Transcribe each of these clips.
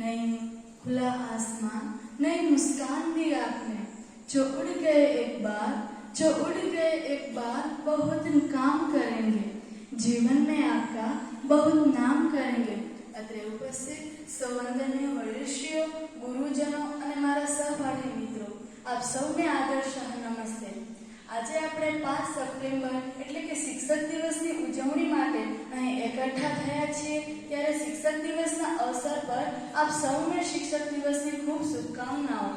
नहीं खुला आसमान नहीं मुस्कान दी आपने जो उड़ गए एक बार जो उड़ गए एक बार बहुत काम करेंगे जीवन में आपका बहुत नाम करेंगे અત્રે ઉપસ્થિત સૌવંદનીય વડીલશ્રીઓ ગુરુજનો અને મારા સહપાઠી મિત્રો આપ સૌને આદર્શ નમસ્તે આજે આપણે પાંચ સપ્ટેમ્બર એટલે કે શિક્ષક દિવસની ઉજવણી માટે અહીં એકઠા થયા છીએ ત્યારે શિક્ષક દિવસના અવસર પર આપ સૌને શિક્ષક દિવસની ખૂબ શુભકામનાઓ.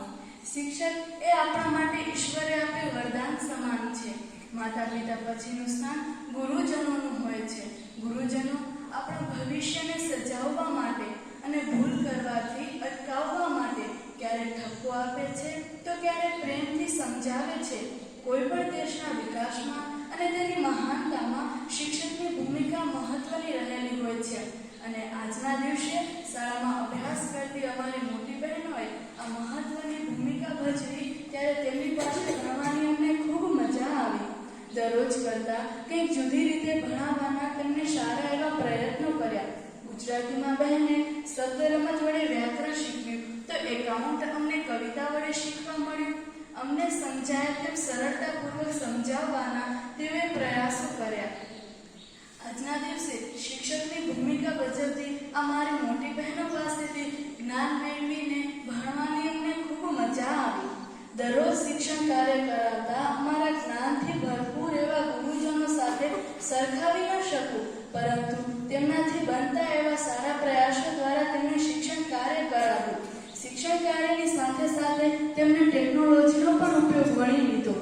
શિક્ષક એ આપણા માટે ઈશ્વરે આપેલ વરદાન સમાન છે. માતા પિતા પછીનું સ્થાન ગુરુજનોનું હોય છે. ગુરુજનો આપણા ભવિષ્યને સજાવવા માટે અને ભૂલ કરવાથી અટકાવવા માટે ક્યારેક ઠપકો આપે છે તો ક્યારેક પ્રેમથી સમજાવે છે. કોઈ પણ દેશના વિકાસમાં અને તેની મહાનતામાં શિક્ષકની ભૂમિકા મહત્વની રહેલી હોય છે અને આજના દિવસે શાળામાં અભ્યાસ કરતી અમારી મોટી બહેનોએ આ મહત્વની ભૂમિકા ભજવી ત્યારે તેમની પાસે ભણવાની અમને ખૂબ મજા આવી દરરોજ કરતા કંઈક જુદી રીતે ભણાવવાના તેમણે સારા એવા પ્રયત્નો કર્યા. ગુજરાતીમાં બહેને શબ્દ રમત વડે વ્યાકરણ શીખ્યું તો એકાઉન્ટ અમને કવિતા વડે શીખવા મળ્યું. અમને સમજાય તેમ સરળતાપૂર્વક સમજાવવાના તેઓએ પ્રયાસો કર્યા. આજના દિવસે શિક્ષકની ભૂમિકા ભજવતી આ મારી મોટી બહેનો પાસેથી જ્ઞાન મેળવીને ભણવાની અમને ખૂબ મજા આવી. દરરોજ શિક્ષણ કાર્ય કરાવતા અમારા જ્ઞાનથી ભરપૂર એવા ગુરુજનો સાથે સરખાવી ન શકું પરંતુ તેમનાથી બનતા એવા સારા પ્રયાસો દ્વારા તેમણે શિક્ષણ કાર્ય કરાવ્યું શિક્ષણ સાથે સાથે તેમણે ટેકનોલોજીનો પણ ઉપયોગ વણી લીધો.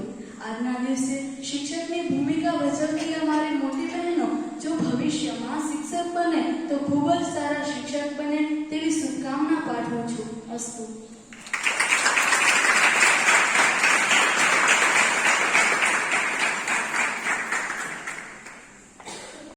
આજના દિવસે શિક્ષકની ભૂમિકા ભજવતી અમારી મોટી બહેનો, જો ભવિષ્યમાં શિક્ષક બને, તો ખૂબ જ સારા શિક્ષક બને તેવી શુભકામના પાઠવું છું. અસ્તુ.